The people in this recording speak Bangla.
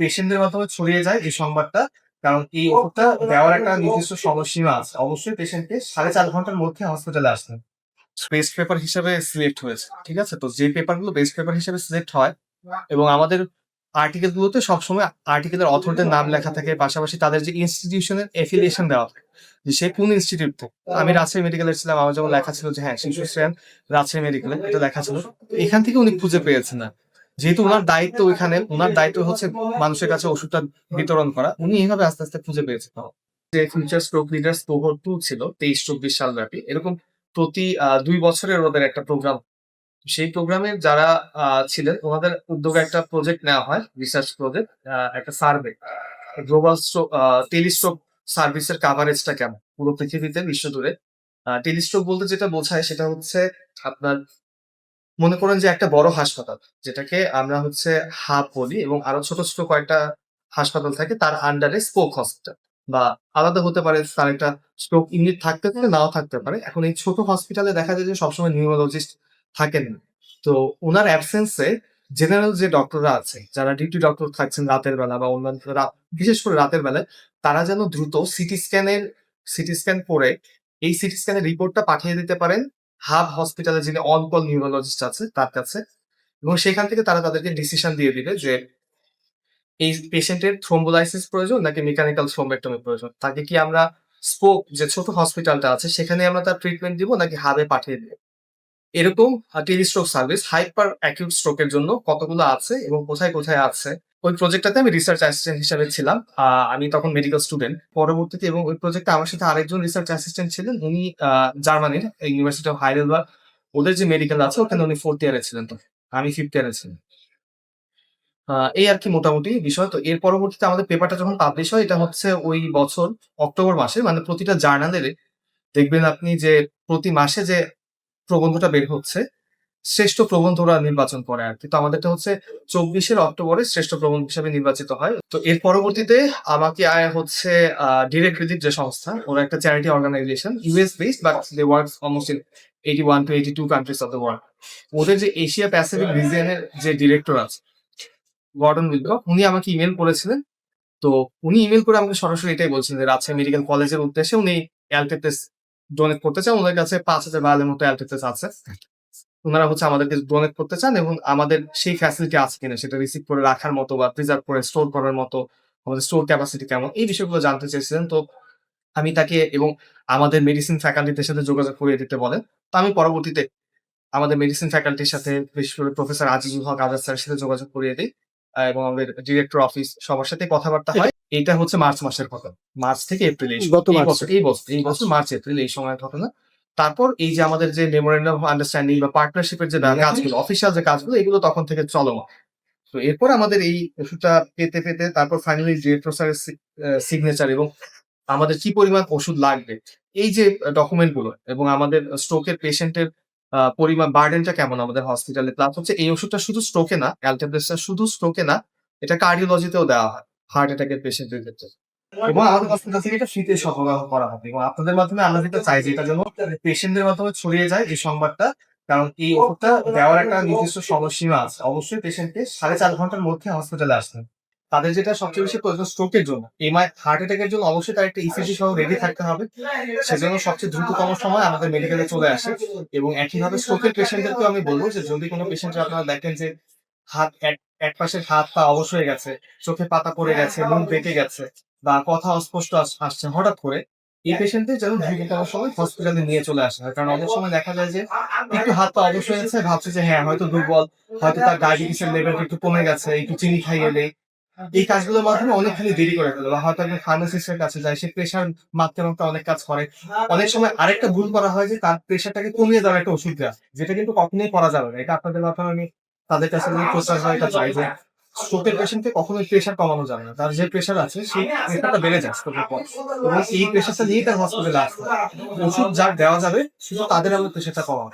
পেশেন্টদের মাধ্যমে ছড়িয়ে যায় এই সংবাদটা, কারণ এই ওষুধটা দেওয়ার একটা নির্দিষ্ট সময়সীমা আছে। অবশ্যই পেশেন্টকে সাড়ে চার ঘণ্টার মধ্যে হসপিটালে আসতে বেস্ট পেপার হিসেবে সিলেক্ট হয়েছে, ঠিক আছে? তো যে পেপারগুলো বেস্ট পেপার হিসেবে সিলেক্ট হয় এবং আমাদের আর্টিকেল গুলোতে সবসময় আর্টিকেলের অথরদের নাম লেখা থাকে, পাশাপাশি তাদের যে ইনস্টিটিউশনের এফিলিয়েশন দেওয়া থাকে, যে সে কোন ইনস্টিটিউট থেকে আমি রাজশাহী মেডিকেলের ছিলাম, আমার যেমন লেখা ছিল যে হ্যাঁ শিশু শ্রেয়ান রাজশাহী মেডিকেলে এটা লেখা ছিল। এখান থেকে উনি খুঁজে পেয়েছেন না। যেহেতু ওনার দায়িত্ব ওইখানে, ওনার দায়িত্ব হচ্ছে মানুষের কাছে ওষুধটা বিতরণ করা, উনি এইভাবে আস্তে আস্তে খুঁজে পেয়েছেন যে future stroke leaders cohort two ছিল, তেইশ, চব্বিশ সাল ব্যাপী, এরকম প্রতি দুই বছরের ওদের একটা প্রোগ্রাম সেই প্রোগ্রামে যারা ছিলেন, ওনাদের উদ্যোগে একটা প্রজেক্ট নেওয়া হয় রিসার্চ প্রজেক্ট একটা সার্ভে গ্লোবাল টেলিস্ট্রোক সার্ভিসের কাভারেজটা কেমন? পুরো পৃথিবীতে, বিশ্ব জুড়ে। টেলিস্ট্রোক বলতে যেটা বোঝায় সেটা হচ্ছে আপনার, মনে করেন যে একটা বড় হাসপাতাল, যেটাকে আমরা হচ্ছে হাব বলি এবং আরও ছোট ছোট কয়েকটা হাসপাতাল থাকে, তার আন্ডারে স্পোক হসপিটাল বা আলাদা হতে পারে, তার একটা স্ট্রোক ইউনিট থাকতে পারে, নাও থাকতে পারে। এখন এই ছোট হসপিটালে দেখা যায় যে সবসময় নিউরোলজিস্ট থাকেন না। তো ওনার অ্যাবসেন্সে জেনারেল যে ডক্টররা আছে, যারা ডিউটি ডক্টর থাকছেন রাতের বেলা বা অন্যান্য বিশেষ করে রাতের বেলায়, তারা যেন দ্রুত সিটি স্ক্যানের সিটি স্ক্যান করে এই সিটি স্ক্যানের রিপোর্টটা পাঠিয়ে দিতে পারেন। হাব হসপিটালে যিনি অন কল নিউরোলজিস্ট আছে, তার কাছে। এবং সেখান থেকে তারা তাদেরকে ডিসিশন দিয়ে দিবে যে এই পেশেন্টের থ্রোম্বোলাইসিস প্রয়োজন নাকি মেকানিক্যাল থ্রোম্বেক্টমি প্রয়োজন। তাকে কি আমরা স্পোক যে ছোট হসপিটালটা আছে, সেখানে আমরা তার ট্রিটমেন্ট দিব নাকি হাবে পাঠিয়ে দিব। এরকম টেলিস্ট্রোক সার্ভিস হাইপার অ্যাকিউট স্ট্রোকের জন্য কতগুলো আছে এবং কোথায় কোথায় আছে? ওই প্রজেক্টটাতে আমি রিসার্চ অ্যাসিস্ট্যান্ট হিসেবে ছিলাম। আমি তখন মেডিকেল স্টুডেন্ট পরবর্তীতে এবং ওই প্রজেক্টে আমার সাথে আরেকজন রিসার্চ অ্যাসিস্ট্যান্ট ছিলেন। উনি জার্মানির ইউনিভার্সিটি অফ হাইডেলবার্গ ওদের যে মেডিকেল আছে, ওখানে উনি ফোর্থ ইয়ারে ছিলেন তো আমি ফিফথ ইয়ারে ছিলাম। এই আর কি মোটামুটি বিষয়। তো এর পরবর্তীতে আমাদের পেপারটা যখন পাবলিশ হয়, এটা হচ্ছে ওই বছর অক্টোবর মাসে মানে প্রতিটা জার্নালের দেখবেন আপনি যে প্রতি মাসে যে প্রবন্ধটা বের হচ্ছে। শ্রেষ্ঠ প্রবন্ধ ওরা নির্বাচন করে আর কি। তো আমাদেরটা হচ্ছে চব্বিশের অক্টোবরে শ্রেষ্ঠ প্রবন্ধ হিসাবে নির্বাচিত হয়। তো এর পরবর্তীতে আমাকে আয় হচ্ছে ডিরেক্ট রিলিফ যে সংস্থা, ওরা একটা charity organisation US based but they work almost in eighty one two eighty two countries of the world ওদের যে এশিয়া প্যাসিফিক রিজিয়নের যে ডিরেক্টর আছে গর্ডন উইলক উনি আমাকে ইমেল করেছিলেন। তো উনি ইমেল করে আমাকে সরাসরি এটাই বলছেন যে রাজশাহী মেডিকেল কলেজের উদ্দেশ্যে উনি অ্যালটেটেস ডোনেট করতে চান, ওনার কাছে পাঁচ হাজার বায়ালের মতো অ্যালটেটেস আছে। ওনারা হচ্ছে আমাদেরকে ডোনেট করতে চান এবং আমাদের সেই ফ্যাসিলিটি আছে কিনা সেটা রিসিভ করে রাখার মতো বা প্রিজার্ভ করে স্টোর করার মতো আমাদের স্টোর ক্যাপাসিটি কেমন, এই বিষয়গুলো জানতে চেয়েছিলেন। তো আমি তাকে এবং আমাদের মেডিসিন ফ্যাকাল্টিদের সাথে যোগাযোগ করিয়ে দিতে বলেন। তো আমি পরবর্তীতে আমাদের মেডিসিন ফ্যাকাল্টির সাথে, বিশেষ করে প্রফেসর আজিজুল হক আজাদ স্যারের সাথে যোগাযোগ করিয়ে দিই। এবং আমাদের ডিরেক্টর অফিস সবার সাথে কথাবার্তা হয়। এটা হচ্ছে মার্চ মাসের কথা মার্চ থেকে এপ্রিল এই গত বছর এই বছর এই বছর মার্চ এপ্রিল এই সময়ের ঘটনা। তারপর এই যে আমাদের যে মেমোরেন্ডাম অফ আন্ডারস্ট্যান্ডিং বা পার্টনারশিপের যে কাজগুলো অফিসিয়াল যে কাজগুলো এগুলো তখন থেকে চলমান। তো এরপর আমাদের এই ওষুধটা পেতে পেতে তারপর ফাইনালি ডিরেক্টর স্যারের সিগনেচার এবং আমাদের কি পরিমাণ ওষুধ লাগবে এই যে ডকুমেন্টগুলো এবং আমাদের স্ট্রোকের পেশেন্টের পরিমাণ বার্ডেনটা কেমন আমাদের হসপিটালে প্লাস হচ্ছে এই ওষুধটা শুধু স্ট্রোকে না অ্যালটেবলেসটা শুধু স্ট্রোকে না, এটা কার্ডিওলজিতেও দেওয়া হয় হার্ট অ্যাটাকের পেশেন্টের ক্ষেত্রে। এবং আমাদের হসপিটাল থেকে এটা ফ্রিতে সরবরাহ করা হবে এবং আপনাদের মাধ্যমে আমরা যেটা চাই যে এটা যেন পেশেন্টদের মাধ্যমে ছড়িয়ে যায় এই সংবাদটা, কারণ এই ওষুধটা দেওয়ার একটা নির্দিষ্ট সময়সীমা আছে। অবশ্যই পেশেন্টকে সাড়ে চার ঘণ্টার মধ্যে হসপিটালে আসতে। তাদের যেটা সবচেয়ে বেশি প্রয়োজন স্ট্রোকের জন্য। এমআই হার্ট অ্যাটাকের জন্য অবশ্যই তার একটা ইসিজি সহ রেডি থাকতে হবে। সেজন্য সবচেয়ে দ্রুততম সময় আমাদের মেডিকেলে চলে আসে। এবং একইভাবে স্ট্রোকের পেশেন্টদেরকেও আমি বলব যে, যদি কোনো পেশেন্ট আপনারা দেখেন যে হাত এক পাশের হাত পা অবশ হয়ে গেছে, চোখে পাতা পড়ে গেছে, মুখ বেঁকে গেছে বা কথা অস্পষ্ট আসছে হঠাৎ করে, এই পেশেন্টদের যেন দ্রুততম সময় হসপিটালে নিয়ে চলে আসা হয়। কারণ অনেক সময় দেখা যায় যে, একটু হাত পা অবশ হয়ে গেছে ভাবছে যে হ্যাঁ হয়তো দুর্বল, হয়তো তার ডায়াবেটিসের লেভেল একটু কমে গেছে, একটু চিনি খাইয়ে দেয় এই কাজগুলোর মাধ্যমে অনেকখানি দেরি করে ফেলে বা হয়তো একজন ফার্মাসিস্টের কাছে যায়, সে প্রেশার মাপতে মাপতে অনেক কাজ করে। অনেক সময় আরেকটা ভুল করা হয় যে তার প্রেশারটাকে কমিয়ে দেওয়ার একটা ওষুধ দেওয়া, যেটা কিন্তু কখনোই করা যাবে না। এটা আপনাদের মাধ্যমে আমি তাদের কাছে প্রচার করা এটা চাই যে স্ট্রোকের পেশেন্টকে কখনোই প্রেশার কমানো যাবে না। তার যে প্রেশার আছে, সেই প্রেশারটা বেড়ে যায় স্ট্রোকের পর। এবং এই প্রেশারটা নিয়েই তার হসপিটালে আসতে। ওষুধ যার দেওয়া যাবে, শুধু তাদের আমাদের প্রেশারটা কমানো।